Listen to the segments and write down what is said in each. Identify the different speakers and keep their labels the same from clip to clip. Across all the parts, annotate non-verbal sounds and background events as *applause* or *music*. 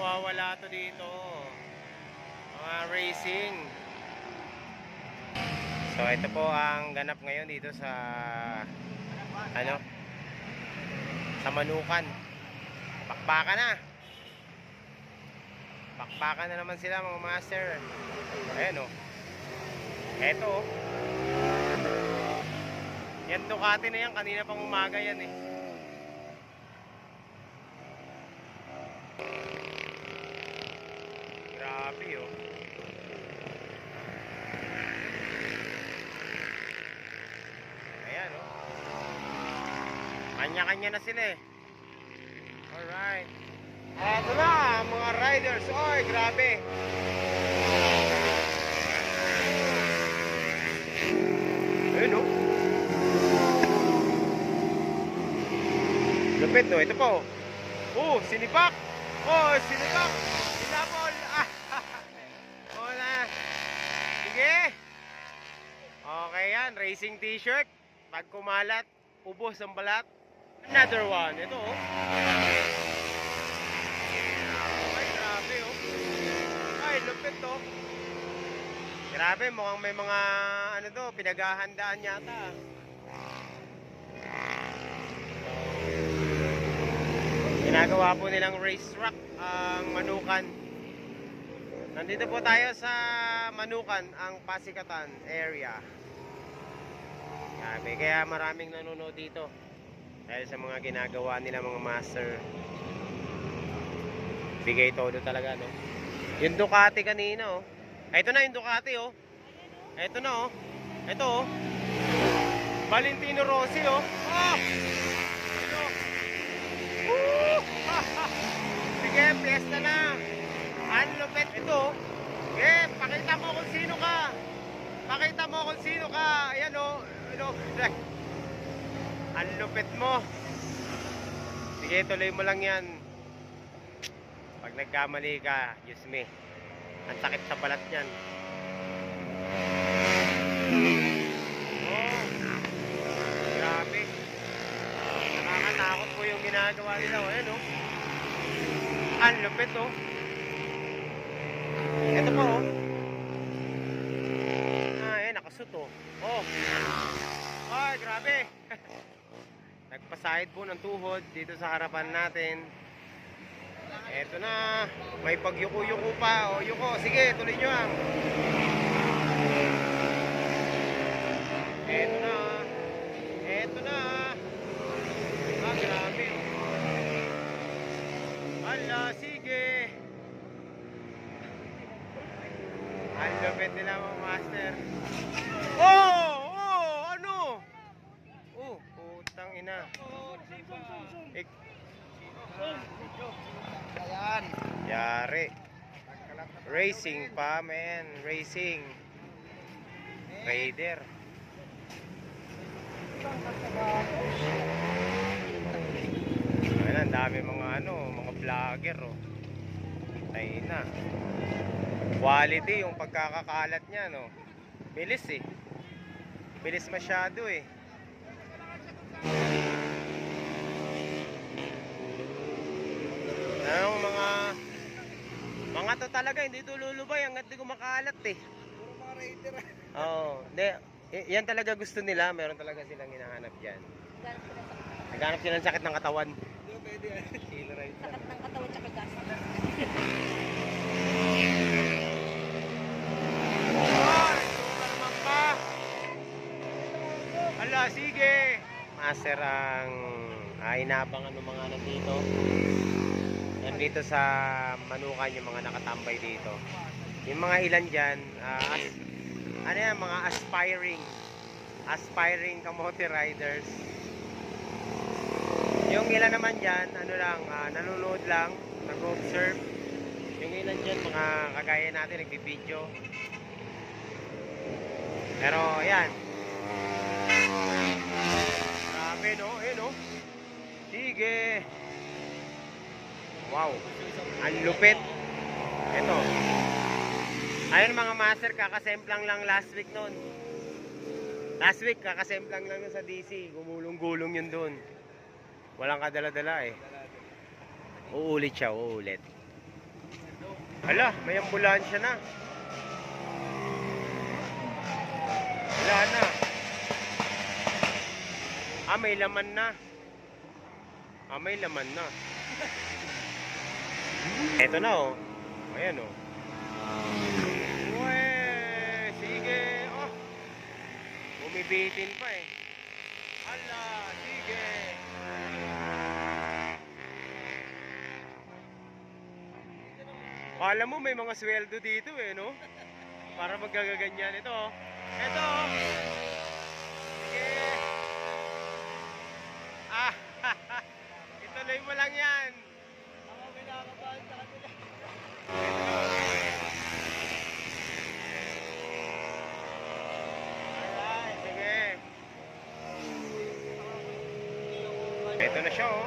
Speaker 1: may mawawala to dito. Mga racing. So, ito po ang ganap ngayon dito sa, ano, sa Manukan. Pakpakan na. Pakpakan na naman sila mga master. Ayan o. Eto o. Yan Ducati na yan. Kanina pang umaga yan eh. Grabe oh. Ayan oh. Kanya-kanya na sila eh. Alright. Eto na, mga riders. Oy, grabe. Ayun, no? Lupit, no? Ito po. Oh, sinipak. Oh, sinipak. Sinabol. Ah, oh, na. Sige. Okay yan, racing t-shirt. Pag kumalat, ubos ang balat. Another one. Ito, oh. Ay, grabe oh. Ay, lupit to. Grabe, mukhang may mga ano to, pinaghahandaan yata. Ginagawa po nilang race track ang Manukan. Nandito po tayo sa Manukan, ang Pasikatan area. Grabe, kaya maraming nanonood dito. Dahil sa mga ginagawa nila mga master. Bigay todo talaga, no? Yung Ducati kanina, oh. Ito na yung Ducati, oh. Ito na, oh. Ito, oh. Valentino Rossi, oh. Oh! Ito. Woo! *laughs* Sige, piyesta na. Ang lupit. Ito, oh. Sige, pakita mo kung sino ka. Pakita mo kung sino ka. Ayan, oh. Ano? Ang lupit mo. Sige, tuloy mo lang yan. Pag nagkamali ka, Diyos me. Ang sakit sa balat niyan. Oh, grabe. Nakakatakot po yung ginagawa nila. O, Ayan, oh. Ang lupit, oh. Ito po, oh. Ah, ayan, nakasut, oh. Oh. Ay, grabe. *laughs* Nagpasahid po ng tuhod dito sa harapan natin. Eto na. May pagyuko-yuko pa. O, yuko. Sige, tuloy nyo ang. Eto na. Eto na. Ah, grabe. Hala, sige. Ang lupit nila mga master. Oh! Ano? Oh, putang ina. Ik
Speaker 2: Ayan.
Speaker 1: Yari. Racing pa, man. Racing. Raider. Ayan, ang dami mga ano, mga vlogger, oh. Tay na. Quality yung pagkakakalat niya, no. Bilis eh. Bilis masyado eh. Anong mga mga to talaga hindi to lulubay hanggat di kumakalat eh.
Speaker 2: Puro mga raider. *laughs*
Speaker 1: Oo. Hindi, y- yan talaga gusto nila. Meron talaga silang hinahanap dyan. Naghanap sila ng sakit ng katawan.
Speaker 2: Hindi pwede yan?
Speaker 3: Sakit ng katawan tsaka gas.
Speaker 1: Ala, sige. Master ang ah, inabangan ng mga nandito. Nandito sa Manukan yung mga nakatambay dito. Yung mga ilan dyan, as, ano yan, mga aspiring, aspiring kamote riders. Yung ilan naman dyan, ano lang, ah, nanonood lang, nag-observe. Yung ilan dyan, mga kagaya natin, nagbibideo. Pero, ayan. Grabe, no? Ayun, no? Sige. Wow. Ang lupit. Ito. Ayun mga master, kakasemplang lang last week noon. Last week, kakasemplang lang sa DC. Gumulong-gulong yun doon. Walang kadala-dala eh. Uulit siya, uulit. Hala, may ambulansya na. Wala na. Ah, may laman na. Ah, may laman na. Eto na oh. Ayan oh. Uwe, sige. Oh. Bumibitin pa eh. Hala, sige. Kala mo may mga sweldo dito eh, no? Para magagaganyan. Ito oh. Ito oh. Sige. Ah, *laughs* ituloy mo lang yan.
Speaker 2: Ako pinakabahan sa kanila.
Speaker 1: Alright, sige. Ito na siya, oh.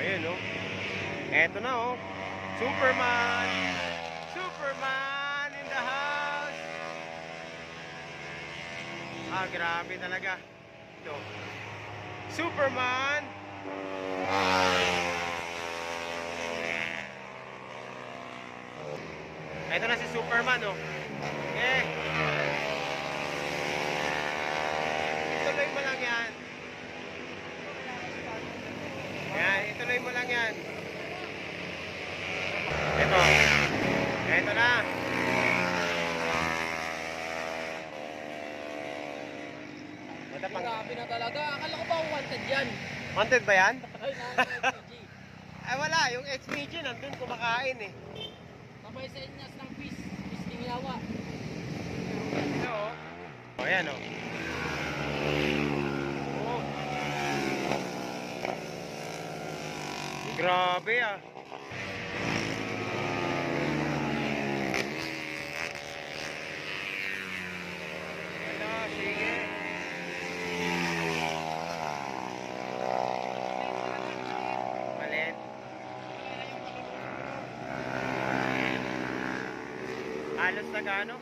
Speaker 1: Ayun, oh. Ito na, oh. Superman! Superman in the house! Ah, grabe talaga. Ito. Superman! Ito na si Superman, oh. Eh. Ituloy mo lang yan. Yan, ituloy mo lang yan. Ito. Ito na. Matapang.
Speaker 2: Grabe na talaga. Akala ko ba wanted yan?
Speaker 1: Wanted ba yan? *laughs*
Speaker 2: Ay,
Speaker 1: wala, yung XPG nandun kumakain eh.
Speaker 2: Sabay sa inyas ng fish. Fish king yawa.
Speaker 1: Ito oh. Oh, yan. Oh. Grabe ah. Ano, sige. Malit. Halos na gaano?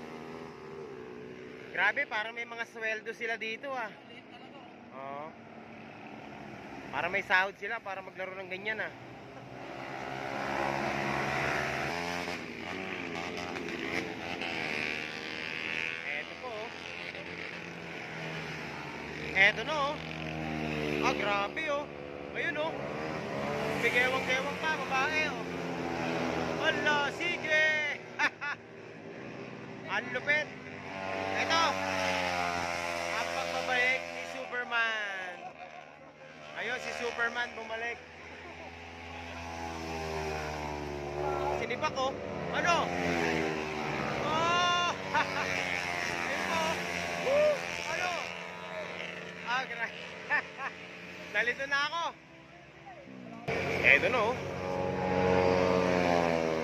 Speaker 1: Grabe, parang may mga sweldo sila dito ah. Oo. Para may sahod sila para maglaro ng ganyan ah. Eto po oh. Eto na oh. Ah, grabe oh. Ayun oh. Bigewang-gewang pa, babae oh. Hala, sige! *laughs* Ang lupit! Ito! Ang pagbabalik ni Superman. Ayun, si Superman bumalik. Sinibak ko. Ano? Oh! *laughs* Ito! Woo! Ano? Ah, gra... *laughs* Nalito na ako. Eto no.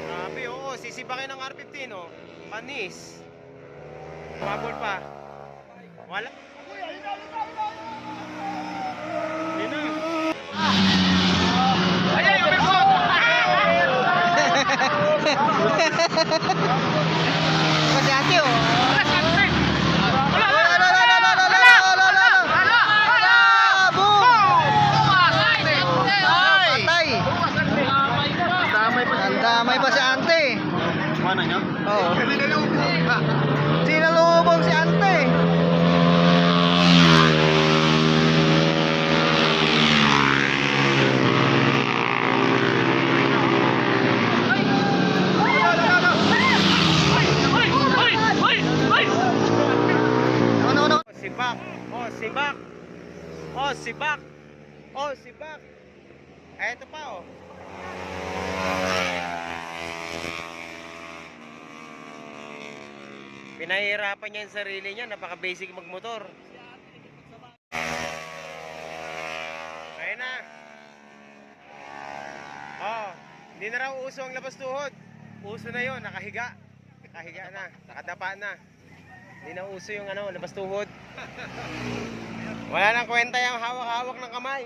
Speaker 1: Grabe, oo. Sisibakin ng R15, oh. Panis. Bubble pa. Wala. Yun na.
Speaker 3: Kasi *laughs*
Speaker 1: Pinahihirapan niya yung sarili niya. Napaka-basic magmotor. Ayun na. Oh, hindi na raw uso ang labas tuhod. Uso na yon, nakahiga. Nakahiga na, nakadapa na. Hindi na uso yung ano, labas tuhod. Wala nang kwenta yung hawak-hawak ng kamay.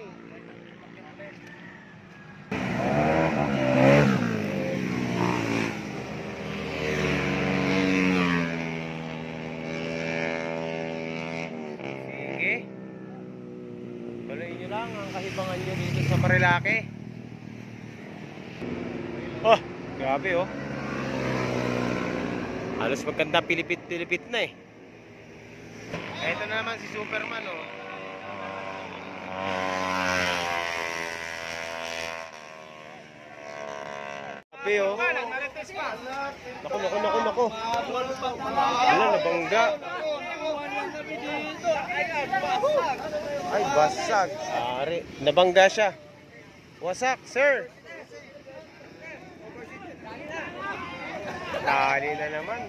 Speaker 1: Lalaki. Oh, grabe oh. Halos maganda pilipit-pilipit na eh. Ito na naman si Superman oh. Grabe oh. Naku, naku, naku, naku. Wala, nabangga. Ay, basag. Ari, nabangga siya. Wasak, sir. Dali na naman.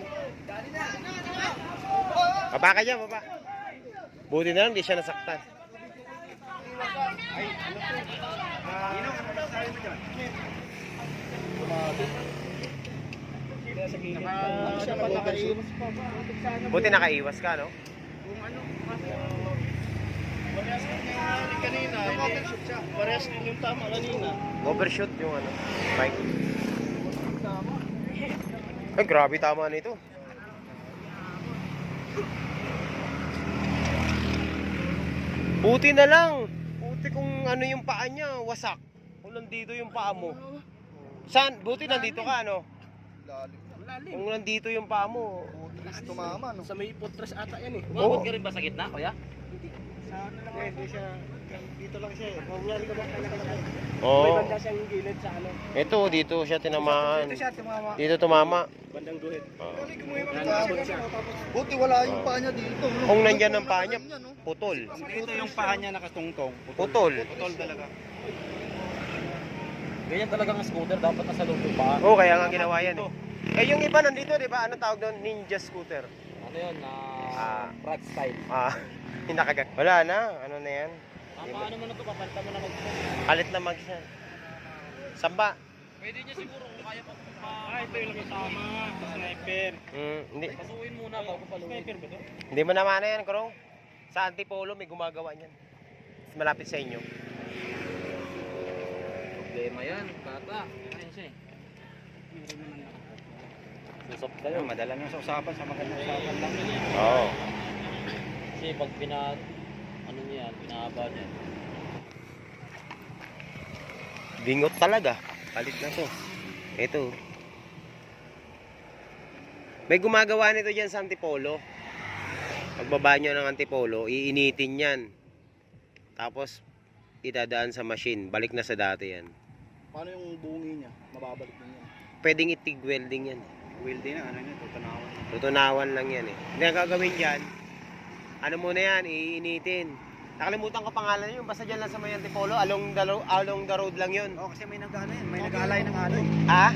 Speaker 1: Baba ka dyan, baba. Buti na lang, di siya nasaktan. Buti nakaiwas ka, no?
Speaker 2: Kanina, overshoot siya. Parehas din yung tama kanina.
Speaker 1: Overshoot yung ano, bike. Ay, grabe tama nito. Buti na lang. Buti kung ano yung paa niya, wasak. Kung nandito yung paa mo. Saan? Buti nandito ka, ano?
Speaker 2: Malalim.
Speaker 1: Kung nandito yung paa mo.
Speaker 3: Tumama, no?
Speaker 2: Sa may putres ata yan eh.
Speaker 1: Oo.
Speaker 2: ka rin ba sa gitna, kuya?
Speaker 3: Sa ano lang hindi siya, dito lang siya eh. Wala ka ba talaga lang.
Speaker 1: Oo.
Speaker 2: siyang gilid sa ano.
Speaker 1: Ito, dito siya tinamaan.
Speaker 3: Dito siya tumama.
Speaker 1: Dito tumama.
Speaker 2: Bandang guhit.
Speaker 1: Oo.
Speaker 3: Buti wala yung paa niya dito.
Speaker 1: Kung nandyan ang paa niya, putol.
Speaker 3: Dito yung paa niya nakatungtong.
Speaker 1: Putol.
Speaker 3: Putol talaga.
Speaker 2: Ganyan talaga ang scooter, dapat nasa loob yung paa.
Speaker 1: Oo, kaya nga ginawa yan eh. Eh, yung iba nandito, di ba? Ano tawag doon? Ninja scooter.
Speaker 2: Ano yun, na
Speaker 1: Ah.
Speaker 2: rat style.
Speaker 1: Ah, *laughs* nakagat. Wala na. Ano na yan?
Speaker 2: Tama ano mo na ito, papalitan mo na mag
Speaker 1: Kalit na mag. Samba.
Speaker 2: Pwede niya siguro kung kaya pa. Ah, ito yung kasama. Sniper.
Speaker 1: Mm, hindi.
Speaker 2: Pasukin muna bago paluin. Sniper ba ito?
Speaker 1: Hindi mo naman na yan, Krong. Sa Antipolo, may gumagawa niyan. Mas malapit sa inyo.
Speaker 2: Problema yan, bata. Ayun siya eh. Susok kayo.
Speaker 3: Madala niya sa usapan, sa magandang usapan lang.
Speaker 1: Oo.
Speaker 2: Kasi pag pina... Ano niya pinahaba niya.
Speaker 1: Bingot talaga. Kalit na to. Ito. May gumagawa nito dyan sa Antipolo. Pagbaba nyo ng Antipolo, iinitin yan. Tapos, idadaan sa machine. Balik na sa dati yan.
Speaker 3: Paano yung bungi niya? Mababalik din yan.
Speaker 1: Pwedeng itig welding yan.
Speaker 3: Welding na, ano niya, tutanawan.
Speaker 1: Tutunawan lang yan eh. Hindi ang gagawin dyan, ano muna yan, iinitin. Nakalimutan ko pangalan yun, basta dyan lang sa may Antipolo, along the, along the road lang yun.
Speaker 3: Oo, kasi may nag-ano yan, may nag-alay ng alay.
Speaker 1: Ha?